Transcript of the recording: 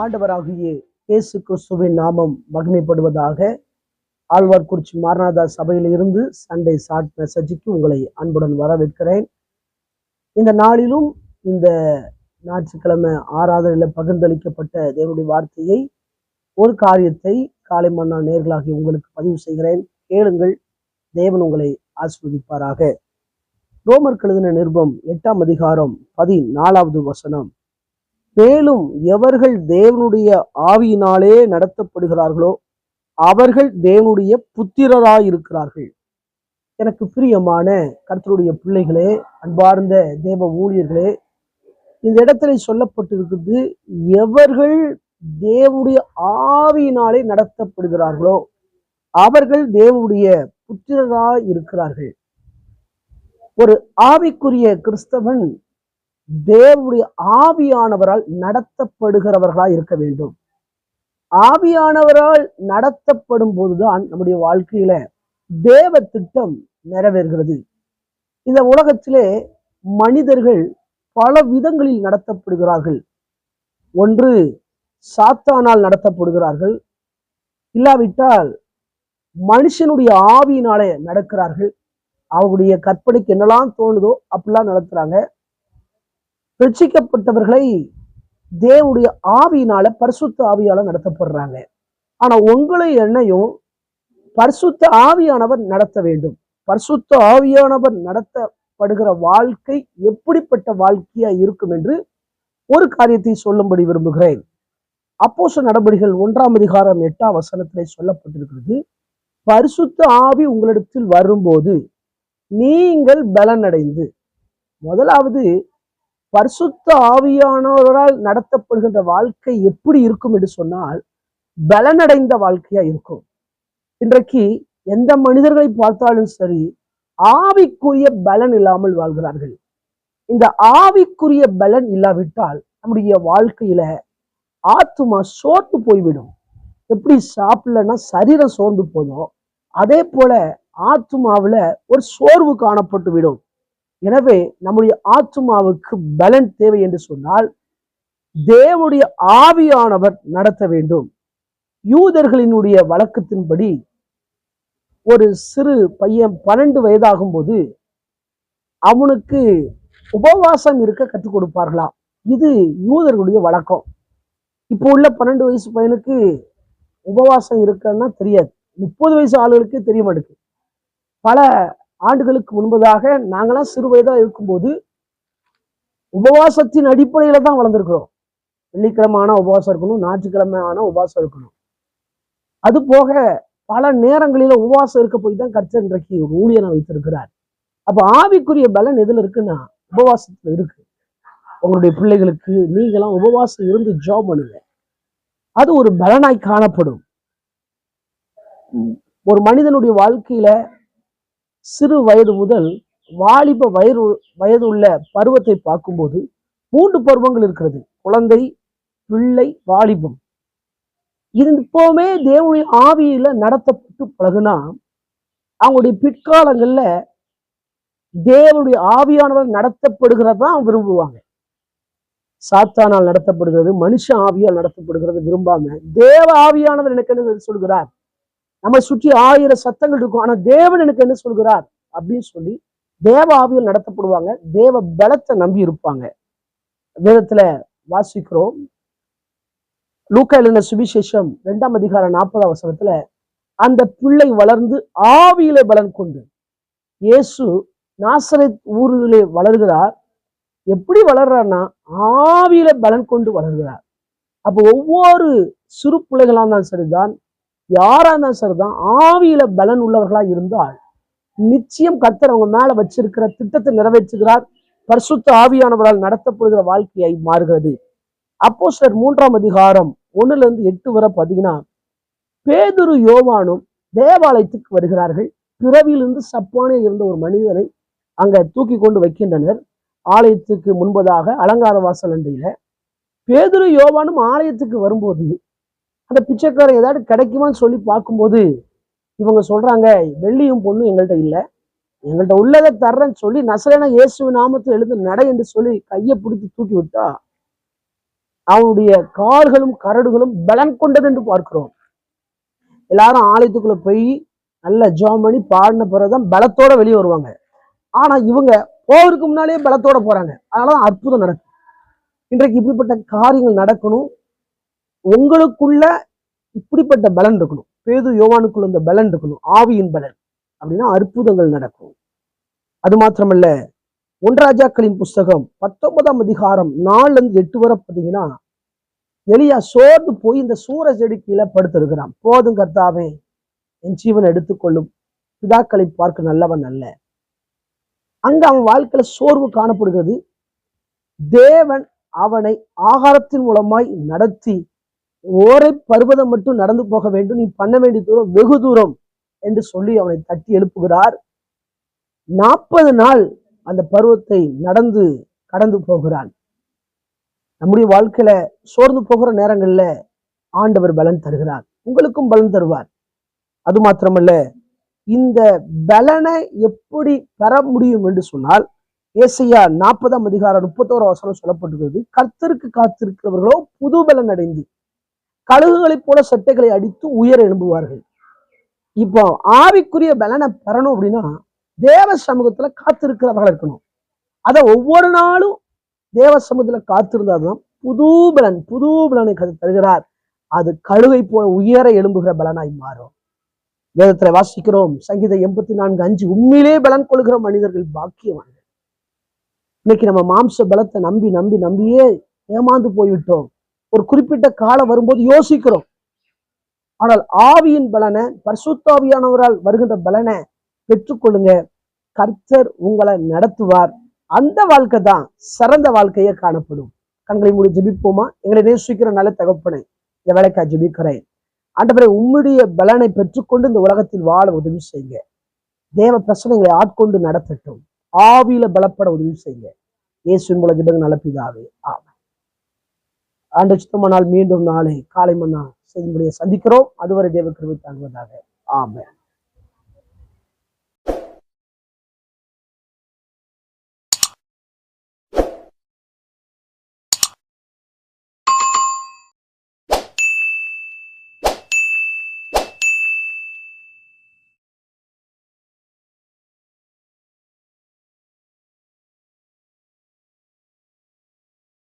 ஆண்டவராகிய இயேசு கிறிஸ்துவின் நாமம் மகிமைப்படுவதாக ஆழ்வார்குறிச்சி மாரநாதா சபையில் இருந்து சண்டே ஷார்ட் மெசேஜுக்கு உங்களை அன்புடன் வரவேற்கிறேன். இந்த நாளிலும் இந்த ஞாயிற்றுக்கிழமை ஆராதனையில் பகிர்ந்தளிக்கப்பட்ட தேவனுடைய வார்த்தையை ஒரு காரியத்தை காலை மன்னா நேர்களாகி உங்களுக்கு பதிவு செய்கிறேன். கேளுங்கள் தேவன் உங்களை ஆஸ்வதிப்பாராக ரோமர் கழுதின நிருபம் எட்டாம் அதிகாரம் பதினாலாவது வசனம். மேலும் எவர்கள் தேவனுடைய ஆவியினாலே நடத்தப்படுகிறார்களோ அவர்கள் தேவனுடைய புத்திரராய் இருக்கிறார்கள் எனக்கு பிரியமான கர்த்தருடைய பிள்ளைகளே அன்பார்ந்த தேவ ஊழியர்களே இந்த இடத்துல சொல்லப்பட்டிருக்குது எவர்கள் தேவனுடைய ஆவியினாலே நடத்தப்படுகிறார்களோ அவர்கள் தேவனுடைய புத்திரராய் இருக்கிறார்கள் ஒரு ஆவிக்குரிய கிறிஸ்தவன் தேவனுடைய ஆவியானவரால் நடத்தப்படுகிறவர்களாக இருக்க வேண்டும். ஆவியானவரால் நடத்தப்படும் போதுதான் நம்முடைய வாழ்க்கையில தேவ திட்டம் நிறைவேறுகிறது. இந்த உலகத்திலே மனிதர்கள் பல விதங்களில் நடத்தப்படுகிறார்கள். ஒன்று சாத்தானால் நடத்தப்படுகிறார்கள். இல்லாவிட்டால் மனுஷனுடைய ஆவியினாலே நடக்கிறார்கள். அவருடைய கற்பனைக்கு என்னெல்லாம் தோணுதோ அப்படிலாம் நடத்துறாங்க. ரட்சிக்கப்பட்டவர்களை தேவனுடைய ஆவியினால பரிசுத்த ஆவியால நடத்தப்படுறாங்க. ஆனா உங்களை என்னையும் பரிசுத்த ஆவியானவர் நடத்த வேண்டும். பரிசுத்த ஆவியானவர் நடத்தப்படுகிற வாழ்க்கை எப்படிப்பட்ட வாழ்க்கையா இருக்கும் என்று ஒரு காரியத்தை சொல்லும்படி விரும்புகிறேன். அப்போச நடவடிக்கைகள் ஒன்றாம் அதிகாரம் எட்டாம் வசனத்திலே சொல்லப்பட்டிருக்கிறது. பரிசுத்த ஆவி உங்களிடத்தில் வரும்போது நீங்கள் பலனடைந்து முதலாவது பரிசுத்த ஆவியானவரால் நடத்தப்படுகின்ற வாழ்க்கை எப்படி இருக்கும் என்று சொன்னால் பலனடைந்த வாழ்க்கையா இருக்கும். இன்றைக்கு எந்த மனிதர்களை பார்த்தாலும் சரி ஆவிக்குரிய பலன் இல்லாமல் வாழ்கிறார்கள். இந்த ஆவிக்குரிய பலன் இல்லாவிட்டால் நம்முடைய வாழ்க்கையில ஆத்துமா சோர்ந்து போய்விடும். எப்படி சாப்பிடலன்னா சரீரம் சோர்ந்து போதும். அதே போல ஆத்துமாவுல ஒரு சோர்வு காணப்பட்டு விடும் எனவே நம்முடைய ஆத்மாவுக்கு பலன் தேவை என்று சொன்னால் தேவனுடைய ஆவியானவர் நடத்த வேண்டும். யூதர்களினுடைய வழக்கத்தின்படி ஒரு சிறு பையன் பன்னெண்டு வயதாகும் போது அவனுக்கு உபவாசம் இருக்க கற்றுக் கொடுப்பார்களாம் இது யூதர்களுடைய வழக்கம். இப்போ உள்ள பன்னெண்டு வயசு பையனுக்கு உபவாசம் இருக்குன்னா தெரியாது. முப்பது வயசு ஆளுகளுக்கு தெரிய மாட்டேங்குது. பல ஆண்டுகளுக்கு முன்பதாக நாங்களாம் சிறு வயதா இருக்கும்போது உபவாசத்தின் அடிப்படையில தான் வளர்ந்துருக்கிறோம். வெள்ளிக்கிழமை ஆனால் உபவாசம் இருக்கணும் ஞாயிற்றுக்கிழமை ஆனா உபவாசம் இருக்கணும். அது போக பல நேரங்களில உபவாசம் இருக்க போய் தான் கர்த்தர் இன்றைக்கு ஒரு ஊழியனை வைத்திருக்கிறார். அப்ப ஆவிக்குரிய பலன் எதுல இருக்குன்னா உபவாசத்துல இருக்கு. உங்களுடைய பிள்ளைகளுக்கு நீங்களாம் உபவாசம் இருந்து ஜாப் பண்ணுங்க. அது ஒரு பலனாய் காணப்படும். ஒரு மனிதனுடைய வாழ்க்கையில சிறு வயது முதல் வாலிப வயது வயது உள்ள பருவத்தை பார்க்கும்போது மூன்று பருவங்கள் இருக்கிறது. குழந்தை பிள்ளை வாலிபம். இது இப்போவுமே தேவனுடைய ஆவியில நடத்தப்பட்டு பழகுனா அவங்களுடைய பிற்காலங்கள்ல தேவனுடைய ஆவியானவர் நடத்தப்படுகிறதா விரும்புவாங்க. சாத்தானால் நடத்தப்படுகிறது மனுஷ ஆவியால் நடத்தப்படுகிறது விரும்பாம தேவ ஆவியானவர் எனக்கு என்ன சொல்கிறார் நம்மை சுற்றி ஆயிரம் சத்தங்கள் இருக்கும். ஆனா தேவன் எனக்கு என்ன சொல்கிறார்? அப்படின்னு சொல்லி தேவ ஆவியில் நடத்தப்படுவாங்க. தேவ பலத்தை நம்பி இருப்பாங்க. வேதத்துல வாசிக்கிறோம். லூக்கா எழுதின சுவிசேஷம் ரெண்டாம் அதிகாரம் நாற்பதாம் வசனத்துல அந்த பிள்ளை வளர்ந்து ஆவியில பலன் கொண்டு இயேசு நாசரை ஊரிலே வளர்கிறார். எப்படி வளர்றார்னா ஆவியில பலன் கொண்டு வளர்கிறார். அப்போ ஒவ்வொரு சிறு பிள்ளைகளாக இருந்தாலும் சரிதான் யாரா இருந்தாலும் சரிதான் ஆவியில பலன் உள்ளவர்களா இருந்தால் நிச்சயம் கத்தர் அவங்க மேல வச்சிருக்கிற திட்டத்தை நிறைவேற்றுகிறார். பரிசுத்த ஆவியானவரால் நடத்தப்படுகிற வாழ்க்கையை மாறுகிறது. அப்போ சார் மூன்றாம் அதிகாரம் ஒண்ணுல இருந்து எட்டு வரை பார்த்தீங்கன்னா பேதுரு யோவானும் தேவாலயத்துக்கு வருகிறார்கள். பிறவியிலிருந்து சப்பானே இருந்த ஒரு மனிதரை அங்க தூக்கி கொண்டு வைக்கின்றனர். ஆலயத்துக்கு முன்பதாக அலங்கார வாசல் அண்டையில பேதுரு யோவானும் ஆலயத்துக்கு வரும்போது அந்த பிச்சைக்காரன் ஏதாவது கிடைக்குமான்னு சொல்லி பார்க்கும்போது இவங்க சொல்றாங்க வெள்ளியும் பொண்ணும் எங்கள்கிட்ட இல்லை. எங்கள்கிட்ட உள்ளதை தர்றேன்னு சொல்லி நசரேன இயேசு நாமத்தில் எழுந்து நட என்று சொல்லி கையை பிடித்து தூக்கி விட்டா அவனுடைய கால்களும் கரடுகளும் பலன் கொண்டது என்று பார்க்கிறோம். எல்லாரும் ஆலயத்துக்குள்ள போய் நல்ல ஜோம் பண்ணி பாடின பிறகுதான் பலத்தோட வெளியே வருவாங்க. ஆனா இவங்க போவதுக்கு முன்னாலேயே பலத்தோட போறாங்க. அதனாலதான் அற்புதம் நடக்கும். இன்றைக்கு இப்படிப்பட்ட காரியங்கள் நடக்கணும். உங்களுக்குள்ள இப்படிப்பட்ட பலன் இருக்கணும். பேது யோவானுக்குள்ள இந்த பலன் இருக்கணும். ஆவியின் பலன் அப்படின்னா அற்புதங்கள் நடக்கும். அது மாத்திரமல்ல ஒன்றாஜாக்களின் புஸ்தகம் பத்தொன்பதாம் அதிகாரம் நாலுலேருந்து எட்டு வரை பார்த்தீங்கன்னா எலியா சோர்ந்து போய் இந்த சூர செடி கீழே படுத்திருக்கிறான். போதும் கர்த்தாவே என் ஜீவன் எடுத்துக்கொள்ளும். பிதாக்களை பார்க்க நல்லவன் அல்ல. அங்க அவன் வாழ்க்கையில சோர்வு காணப்படுகிறது. தேவன் அவனை ஆகாரத்தின் மூலமாய் நடத்தி ஓரை பருவதம் மட்டும் நடந்து போக வேண்டும். நீ பண்ண வேண்டிய தூரம் வெகு தூரம் என்று சொல்லி அவனை தட்டி எழுப்புகிறார். நாற்பது நாள் அந்த பருவத்தை நடந்து கடந்து போகிறான். நம்முடைய வாழ்க்கையில சோர்ந்து போகிற நேரங்கள்ல ஆண்டவர் பலன் தருகிறார். உங்களுக்கும் பலன் தருவார். அது மாத்திரமல்ல இந்த பலனை எப்படி பெற முடியும் என்று சொன்னால் ஏசையா நாற்பதாம் அதிகாரம் முப்பத்தோரு வசனம் சொல்லப்பட்டுகிறது கர்த்தருக்கு காத்திருக்கிறவர்களோ புது பலன் அடைந்து கழுகுகளைப் போல சட்டைகளை அடித்து உயர எழும்புவார்கள். இப்போ ஆவிக்குரிய பலனை பெறணும் அப்படின்னா தேவ சமூகத்துல காத்திருக்கிறவர்கள் இருக்கணும். அதை ஒவ்வொரு நாளும் தேவ சமூகத்துல காத்திருந்தாதான் புது பலன் புது பலனை கர்த்தர் தருகிறார். அது கழுகை போல உயர எழும்புகிற பலனாய் மாறும். வேதத்துல வாசிக்கிறோம் சங்கீத எண்பத்தி நான்கு அஞ்சு உண்மையிலே பலன் கொள்கிற மனிதர்கள் பாக்கியவான்கள். இன்னைக்கு நம்ம மாம்ச பலத்தை நம்பி நம்பி நம்பியே ஏமாந்து போய்விட்டோம். ஒரு குறிப்பிட்ட காலம் வரும்போது யோசிக்கிறோம். ஆனால் ஆவியின் பலனை பரிசுத்தாவியானவரால் வருகின்ற பலனை பெற்றுக்கொள்ளுங்க. கர்த்தர் உங்களை நடத்துவார். அந்த வாழ்க்கை தான் சிறந்த வாழ்க்கையே காணப்படும். கண்களை மூடி ஜெபிப்போமா? எங்களை நேசிக்கிற நல்ல தகப்பனை இந்த வேலைக்கா ஜெபிக்கிறேன். ஆண்டவரை உம்முடைய பலனை பெற்றுக்கொண்டு இந்த உலகத்தில் வாழ உதவி செய்யுங்க. தேவ பிரச்சனைகளை ஆட்கொண்டு நடத்தட்டும். ஆவியில பலப்பட உதவி செய்யுங்க. இயேசுவின் மூலம் ஜெபங்க நல்ல பிதாவே ஆமாம் ஆண்டு சுத்தமானால் மீண்டும் நாளை காலை மன்னா செய்யும்படியை சந்திக்கிறோம். அதுவரை தேவ கிருமி தாங்குவதாக. ஆமென்.